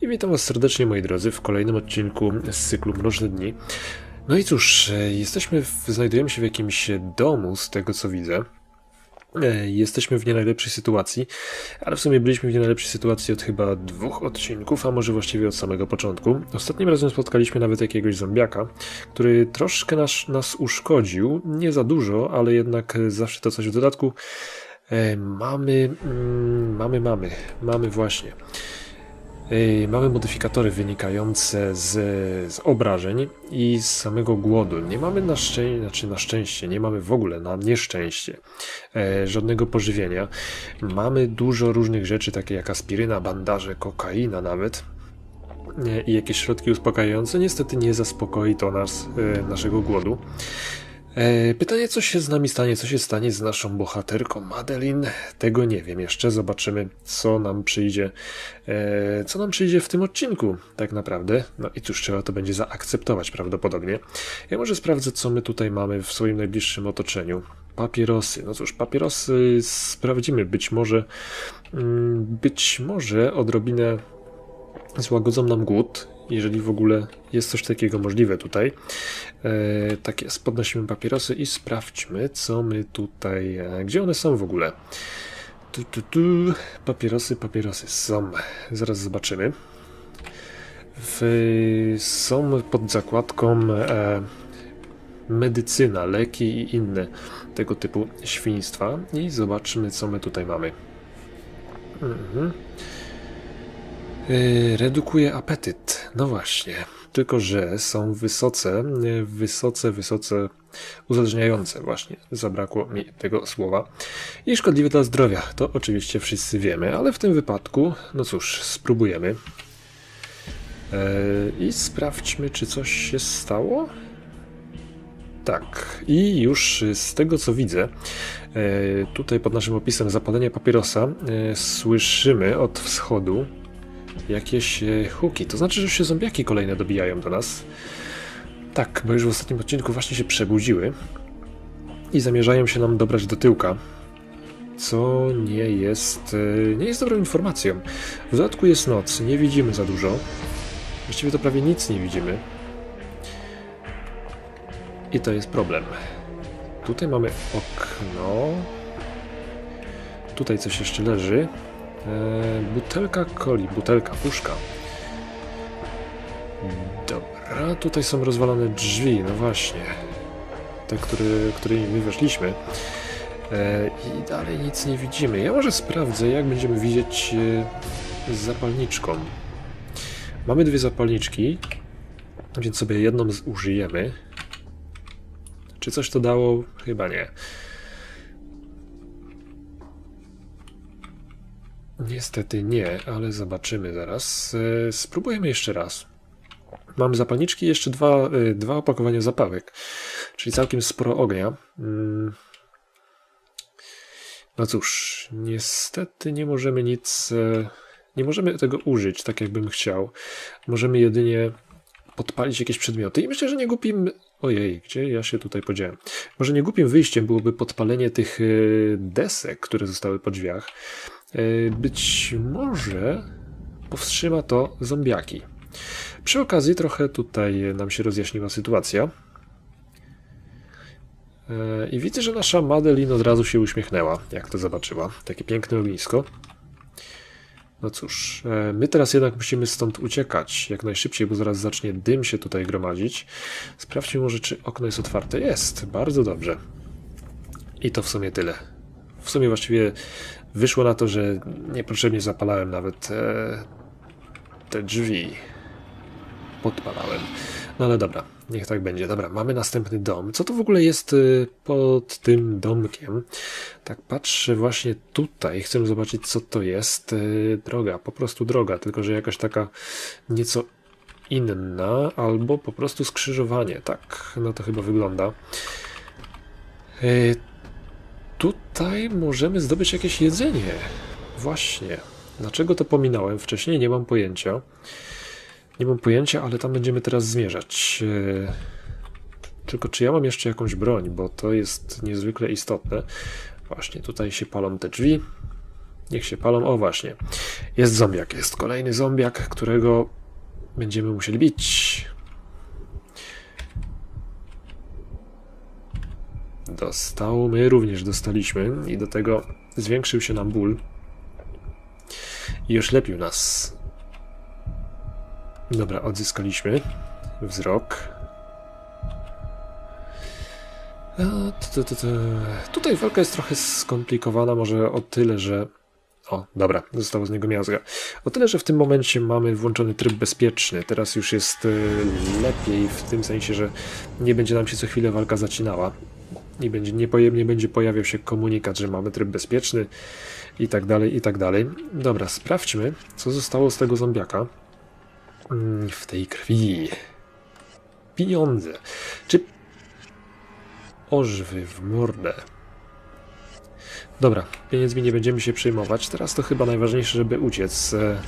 i witam Was serdecznie moi drodzy w kolejnym odcinku z cyklu Mroczne Dni. No i cóż, e, jesteśmy, w, znajdujemy się w jakimś domu z tego co widzę. E, Jesteśmy w nie najlepszej sytuacji, ale w sumie byliśmy w nie najlepszej sytuacji od chyba dwóch odcinków, a może właściwie od samego początku. Ostatnim razem spotkaliśmy nawet jakiegoś zombiaka, który troszkę nas, nas uszkodził, nie za dużo, ale jednak zawsze to coś w dodatku. E, mamy, mm, mamy, mamy, mamy właśnie. E, Mamy modyfikatory wynikające z, z obrażeń i z samego głodu. Nie mamy na szczęście, znaczy na szczęście, nie mamy w ogóle na nieszczęście e, żadnego pożywienia. Mamy dużo różnych rzeczy, takie jak aspiryna, bandaże, kokaina nawet. e, I jakieś środki uspokajające. Niestety nie zaspokoi to nas, e, naszego głodu. E, Pytanie, co się z nami stanie, co się stanie z naszą bohaterką Madeline? Tego nie wiem jeszcze. Zobaczymy, co nam przyjdzie, e, co nam przyjdzie w tym odcinku, tak naprawdę. No i cóż, trzeba to będzie zaakceptować prawdopodobnie. Ja może sprawdzę, co my tutaj mamy w swoim najbliższym otoczeniu. Papierosy. No cóż, papierosy sprawdzimy. Być może, mm, być może odrobinę złagodzą nam głód, jeżeli w ogóle jest coś takiego możliwe tutaj. E, tak jest, podnosimy papierosy i sprawdźmy, co my tutaj, e, gdzie one są w ogóle. Tu, tu, tu, papierosy, papierosy są. Zaraz zobaczymy. W, są pod zakładką e, medycyna, leki i inne tego typu świństwa. I zobaczmy, co my tutaj mamy. Mhm. Yy, Redukuje apetyt. No właśnie. Tylko, że są wysoce, wysoce, wysoce uzależniające. Właśnie. Zabrakło mi tego słowa. I szkodliwe dla zdrowia. To oczywiście wszyscy wiemy, ale w tym wypadku, no cóż, spróbujemy. Yy, I sprawdźmy, czy coś się stało. Tak, i już z tego co widzę, e, tutaj pod naszym opisem zapalenia papierosa e, słyszymy od wschodu jakieś e, huki. To znaczy, że się zombiaki kolejne dobijają do nas. Tak, bo już w ostatnim odcinku właśnie się przebudziły i zamierzają się nam dobrać do tyłka. Co nie jest, e, nie jest dobrą informacją. W dodatku jest noc, nie widzimy za dużo. Właściwie to prawie nic nie widzimy. I to jest problem. Tutaj mamy okno. Tutaj coś jeszcze leży. E, butelka coli, butelka, puszka. Dobra, tutaj są rozwalone drzwi, no właśnie. Te, które, którymi my weszliśmy. E, I dalej nic nie widzimy. Ja może sprawdzę, jak będziemy widzieć e, z zapalniczką. Mamy dwie zapalniczki, więc sobie jedną użyjemy. Czy coś to dało? Chyba nie. Niestety nie, ale zobaczymy zaraz. E, Spróbujemy jeszcze raz. Mam zapalniczki jeszcze dwa, e, dwa opakowania zapałek, czyli całkiem sporo ognia. Mm. No cóż, niestety nie możemy nic. e, Nie możemy tego użyć tak, jakbym chciał. Możemy jedynie podpalić jakieś przedmioty. I myślę, że nie głupim. Ojej, gdzie ja się tutaj podziałem? Może nie głupim wyjściem byłoby podpalenie tych e, desek, które zostały po drzwiach. E, Być może powstrzyma to zombiaki. Przy okazji trochę tutaj nam się rozjaśniła sytuacja. E, I widzę, że nasza Madeline od razu się uśmiechnęła, jak to zobaczyła. Takie piękne ognisko. No cóż, e, my teraz jednak musimy stąd uciekać jak najszybciej, bo zaraz zacznie dym się tutaj gromadzić. Sprawdźmy może, czy okno jest otwarte. Jest, bardzo dobrze. I to w sumie tyle. W sumie właściwie wyszło na to, że niepotrzebnie zapalałem nawet e, te drzwi. Podpalałem. No ale dobra, niech tak będzie. Dobra, mamy następny dom. Co to w ogóle jest y, pod tym domkiem? Tak patrzę właśnie tutaj. Chcę zobaczyć, co to jest. Y, Droga, po prostu droga, tylko że jakaś taka nieco inna, albo po prostu skrzyżowanie. Tak, no to chyba wygląda. Y, Tutaj możemy zdobyć jakieś jedzenie. Właśnie. Dlaczego to pominąłem wcześniej? Nie mam pojęcia. Nie mam pojęcia, ale tam będziemy teraz zmierzać. Yy, Tylko czy ja mam jeszcze jakąś broń, bo to jest niezwykle istotne. Właśnie tutaj się palą te drzwi. Niech się palą. O właśnie. Jest zombiak. Jest kolejny zombiak, którego będziemy musieli bić. Dostał, my również dostaliśmy i do tego zwiększył się nam ból i oślepił nas. Dobra, odzyskaliśmy wzrok. Tutaj walka jest trochę skomplikowana, może o tyle, że. O, dobra, zostało z niego miazga. O tyle, że w tym momencie mamy włączony tryb bezpieczny. Teraz już jest y, lepiej w tym sensie, że nie będzie nam się co chwilę walka zacinała. Nie będzie, nie, poje, nie będzie pojawiał się komunikat, że mamy tryb bezpieczny i tak dalej, i tak dalej. Dobra, sprawdźmy, co zostało z tego zombiaka. Mm, W tej krwi. Pieniądze. Czy ożwy w mordę. Dobra, pieniędzmi nie będziemy się przejmować. Teraz to chyba najważniejsze, żeby uciec. E,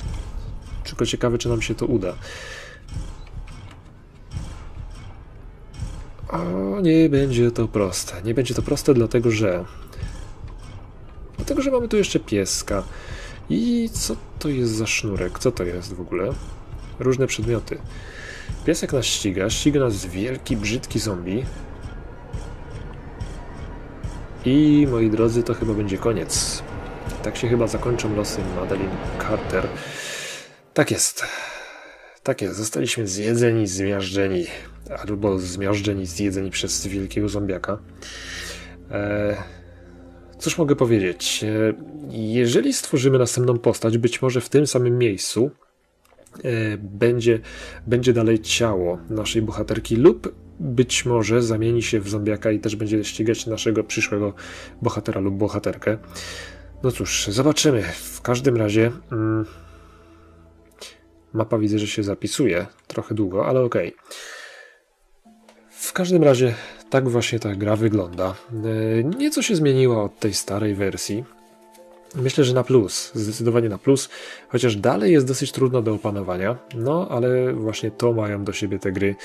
Tylko ciekawe, czy nam się to uda. O, nie będzie to proste. Nie będzie to proste, dlatego że. Dlatego, że mamy tu jeszcze pieska. I co to jest za sznurek? Co to jest w ogóle? Różne przedmioty. Piesek nas ściga. Ściga nas wielki, brzydki zombie. I moi drodzy, to chyba będzie koniec. Tak się chyba zakończą losy Madeline Carter. Tak jest. Tak jest. Zostaliśmy zjedzeni, zmiażdżeni. Albo zmiażdżeni, zjedzeni przez wielkiego zombiaka. E, cóż mogę powiedzieć? E, jeżeli stworzymy następną postać, być może w tym samym miejscu, będzie, będzie dalej ciało naszej bohaterki lub być może zamieni się w zombiaka i też będzie ścigać naszego przyszłego bohatera lub bohaterkę. No cóż, zobaczymy. W każdym razie mm, mapa widzę, że się zapisuje trochę długo, ale okej. W każdym razie tak właśnie ta gra wygląda. E, Nieco się zmieniła od tej starej wersji. Myślę, że na plus, zdecydowanie na plus, chociaż dalej jest dosyć trudno do opanowania, no ale właśnie to mają do siebie te gry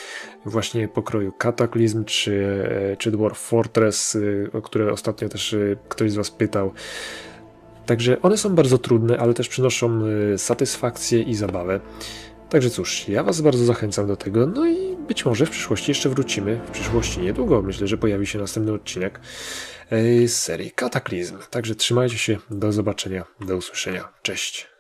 właśnie pokroju Cataclysm czy, e, czy Dwarf Fortress, y, o które ostatnio też y, ktoś z Was pytał. Także one są bardzo trudne, ale też przynoszą satysfakcję i zabawę. Także cóż, ja Was bardzo zachęcam do tego, no i być może w przyszłości jeszcze wrócimy. W przyszłości niedługo, myślę, że pojawi się następny odcinek e, z serii Kataklizm. Także trzymajcie się, do zobaczenia, do usłyszenia. Cześć.